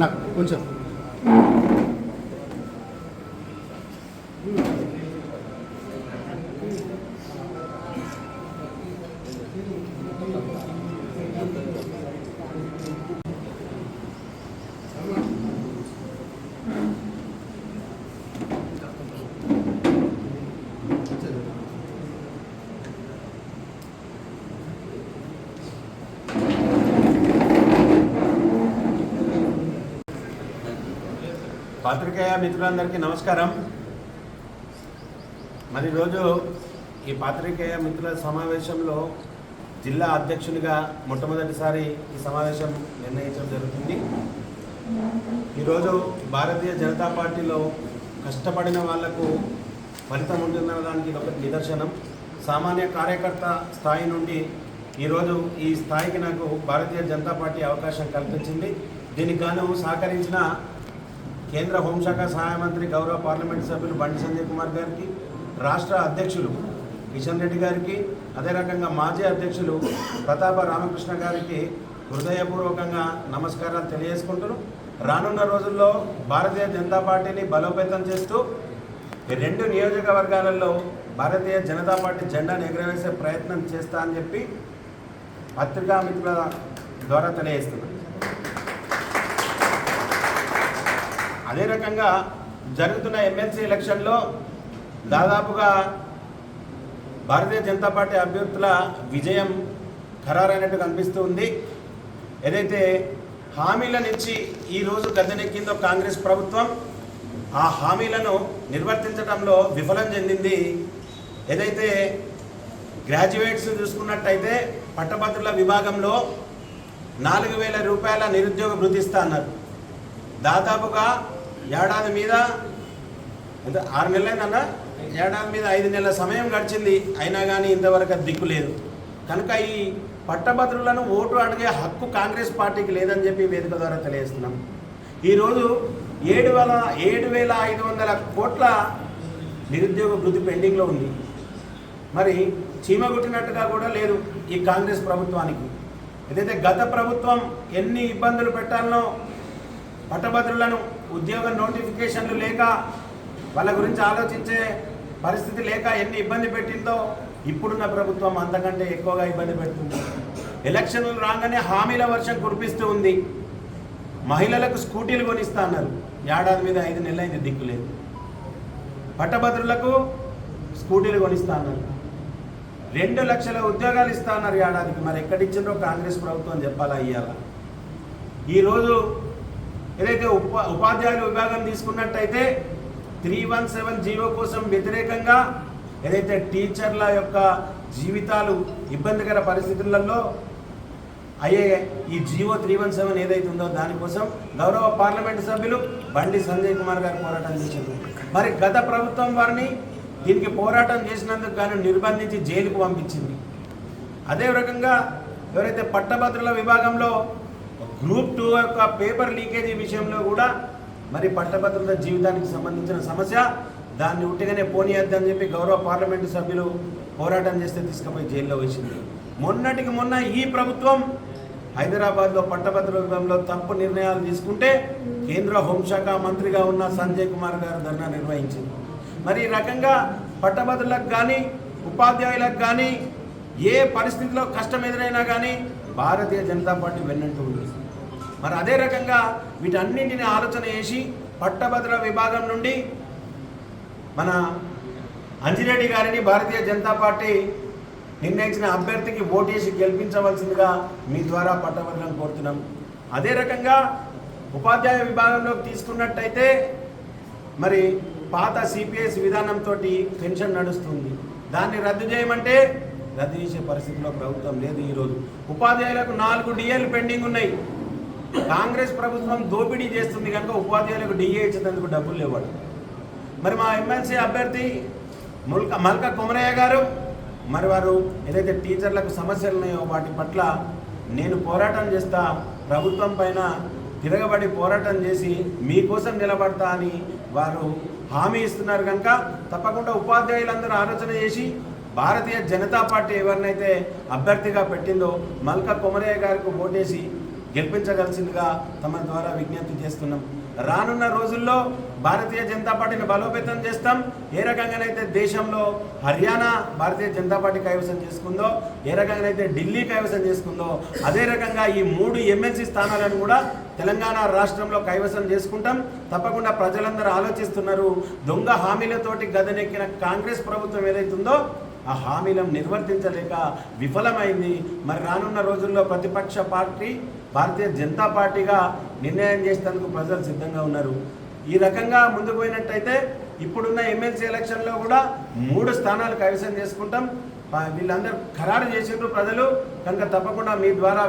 నాకు కొంచెం. పాత్రికేయ మిత్రులందరికీ నమస్కారం. మరి రోజు ఈ పాత్రికేయ మిత్రుల సమావేశంలో జిల్లా అధ్యక్షునిగా మొట్టమొదటిసారి ఈ సమావేశం నిర్ణయించడం జరుగుతుంది. ఈరోజు భారతీయ జనతా పార్టీలో కష్టపడిన వాళ్ళకు ఫలితం ఉంటుందన్న దానికి ఒక నిదర్శనం. సామాన్య కార్యకర్త స్థాయి నుండి ఈరోజు ఈ స్థాయికి నాకు భారతీయ జనతా పార్టీ అవకాశం కల్పించింది. దీనికి గాను సహకరించిన కేంద్ర హోంశాఖ సహాయ మంత్రి గౌరవ పార్లమెంట్ సభ్యులు బండి సంజయ్ కుమార్ గారికి రాష్ట్ర అధ్యక్షులు కిషన్ రెడ్డి గారికి అదే రకంగా మాజీ అధ్యక్షులు ప్రతాప రామకృష్ణ గారికి హృదయపూర్వకంగా నమస్కారాలు తెలియజేసుకుంటున్నాను రానున్న రోజుల్లో భారతీయ జనతా పార్టీని బలోపేతం చేస్తూ ఈ రెండు నియోజకవర్గాలలో భారతీయ జనతా పార్టీ జెండాను ఎగురవేసే ప్రయత్నం చేస్తా అని చెప్పి పత్రికా మిత్రుల ద్వారా తెలియజేస్తున్నాను అదే రకంగా జరుగుతున్న ఎమ్మెల్సీ ఎలక్షన్లో దాదాపుగా భారతీయ జనతా పార్టీ అభ్యర్థుల విజయం ఖరారైనట్టు కనిపిస్తూ ఉంది. ఏదైతే హామీలను ఇచ్చి ఈరోజు గద్దెనెక్కిందో కాంగ్రెస్ ప్రభుత్వం ఆ హామీలను నిర్వర్తించడంలో విఫలం చెందింది. ఏదైతే గ్రాడ్యుయేట్స్ చూసుకున్నట్టయితే పట్టభద్రుల విభాగంలో నాలుగు వేల రూపాయల నిరుద్యోగ వృద్ధిస్తా అన్నారు. దాదాపుగా ఏడాది మీద ఎంత ఆరు నెలలైందన్న? ఏడాది మీద ఐదు నెలల సమయం గడిచింది. అయినా కానీ ఇంతవరకు అది దిక్కు లేదు. కనుక ఈ పట్టభద్రులను ఓటు అడిగే హక్కు కాంగ్రెస్ పార్టీకి లేదని చెప్పి వేదిక ద్వారా తెలియజేస్తున్నాం. ఈరోజు ఏడు వేల ఏడు వేల ఐదు వందల కోట్ల నిరుద్యోగ వృద్ధి పెండింగ్లో ఉంది. మరి చీమ కొట్టినట్టుగా కూడా లేదు ఈ కాంగ్రెస్ ప్రభుత్వానికి. ఏదైతే గత ప్రభుత్వం ఎన్ని ఇబ్బందులు పెట్టాలనో పట్టభద్రులను ఉద్యోగ నోటిఫికేషన్లు లేక వాళ్ళ గురించి ఆలోచించే పరిస్థితి లేక ఎన్ని ఇబ్బంది పెట్టిందో ఇప్పుడున్న ప్రభుత్వం అంతకంటే ఎక్కువగా ఇబ్బంది పెడుతుంది. ఎలక్షన్లు రాగానే హామీల వర్షం కురిపిస్తూ ఉంది. మహిళలకు స్కూటీలు కొనిస్తా అన్నారు ఏడాది మీద ఐదు నెలలైంది దిక్కు లేదు. పట్టభద్రులకు స్కూటీలు కొనిస్తా అన్నారు రెండు లక్షల ఉద్యోగాలు ఇస్తా అన్నారు ఏడాదికి. మరి ఎక్కడిచ్చిందో కాంగ్రెస్ ప్రభుత్వం చెప్పాలా ఇయ్యాల? ఈరోజు ఏదైతే ఉప ఉపాధ్యాయుల విభాగం తీసుకున్నట్టయితే త్రీ వన్ సెవెన్ జీరో కోసం వ్యతిరేకంగా ఏదైతే టీచర్ల యొక్క జీవితాలు ఇబ్బందికర పరిస్థితులలో అయ్యే ఈ జీవో త్రీ వన్ సెవెన్ ఏదైతే ఉందో దానికోసం గౌరవ పార్లమెంటు సభ్యులు బండి సంజయ్ కుమార్ గారు పోరాటం చేశారు. మరి గత ప్రభుత్వం వారిని దీనికి పోరాటం చేసినందుకు గాను నిర్బంధించి జైలుకు పంపించింది. అదే రకంగా ఎవరైతే పట్టభద్రుల విభాగంలో గ్రూప్ టూ యొక్క పేపర్ లీకేజీ విషయంలో కూడా మరి పట్టభద్రుల జీవితానికి సంబంధించిన సమస్య. దాన్ని ఉట్టిగానే పోనీయద్దని చెప్పి గౌరవ పార్లమెంటు సభ్యులు పోరాటం చేస్తే తీసుకుపోయి జైల్లో వేసింది. మొన్నటికి మొన్న ఈ ప్రభుత్వం హైదరాబాద్లో పట్టభద్రంలో తప్పు నిర్ణయాలు తీసుకుంటే కేంద్ర హోంశాఖ మంత్రిగా ఉన్న సంజయ్ కుమార్ గారు ధర్నా నిర్వహించింది. మరి ఈ రకంగా పట్టభద్రులకు కానీ ఉపాధ్యాయులకు కానీ ఏ పరిస్థితిలో కష్టం ఎదురైనా కానీ భారతీయ జనతా పార్టీ వెన్నంటూ ఉంది. మరి అదే రకంగా వీటన్నింటిని ఆలోచన చేసి పట్టభద్ర విభాగం నుండి మన అంజిరెడ్డి గారిని భారతీయ జనతా పార్టీ నిర్ణయించిన అభ్యర్థికి ఓటేసి గెలిపించవలసిందిగా మీ ద్వారా పట్టభద్రం కోరుతున్నాం. అదే రకంగా ఉపాధ్యాయ విభాగంలోకి తీసుకున్నట్టయితే మరి పాత సిపిఎస్ విధానంతో పెన్షన్ నడుస్తుంది. దాన్ని రద్దు చేయమంటే రద్దు చేసే పరిస్థితిలో ప్రభుత్వం లేదు ఈరోజు. ఉపాధ్యాయులకు నాలుగు డిఏలు పెండింగ్ ఉన్నాయి. కాంగ్రెస్ ప్రభుత్వం దోపిడీ చేస్తుంది కనుక ఉపాధ్యాయులకు డిఏ ఇచ్చేందుకు డబ్బులు లేవాడు మరి మా ఎమ్మెల్సీ అభ్యర్థి ముల్క మల్క కుమరయ్య గారు మరి వారు ఏదైతే టీచర్లకు సమస్యలు ఉన్నాయో వాటి పట్ల నేను పోరాటం చేస్తా ప్రభుత్వం పైన తిరగబడి పోరాటం చేసి మీకోసం నిలబడతా అని వారు హామీ ఇస్తున్నారు కనుక తప్పకుండా ఉపాధ్యాయులందరూ ఆలోచన చేసి భారతీయ జనతా పార్టీ ఎవరినైతే అభ్యర్థిగా పెట్టిందో మల్క కొమరయ్య గారికి ఓటేసి గెలిపించగలసిందిగా తమ ద్వారా విజ్ఞప్తి చేస్తున్నాం. రానున్న రోజుల్లో భారతీయ జనతా పార్టీని బలోపేతం చేస్తాం. ఏ రకంగానైతే దేశంలో హర్యానా భారతీయ జనతా పార్టీ కైవసం చేసుకుందో ఏ రకంగానైతే ఢిల్లీ కైవసం చేసుకుందో అదే రకంగా ఈ మూడు ఎమ్మెల్సీ స్థానాలను కూడా తెలంగాణ రాష్ట్రంలో కైవసం చేసుకుంటాం. తప్పకుండా ప్రజలందరూ ఆలోచిస్తున్నారు దొంగ హామీలతోటి గదనెక్కిన కాంగ్రెస్ ప్రభుత్వం ఏదైతుందో ఆ హామీలను నిర్వర్తించలేక విఫలమైంది. మరి రానున్న రోజుల్లో ప్రతిపక్ష పార్టీ భారతీయ జనతా పార్టీగా నిర్ణయం చేసేందుకు ప్రజలు సిద్ధంగా ఉన్నారు. ఈ రకంగా ముందుకు పోయినట్టయితే ఇప్పుడున్న ఎమ్మెల్సీ ఎలక్షన్లో కూడా మూడు స్థానాలు కైవసం చేసుకుంటాం. వీళ్ళందరూ ఖరారు చేసిండ్రు ప్రజలు. కనుక తప్పకుండా మీ ద్వారా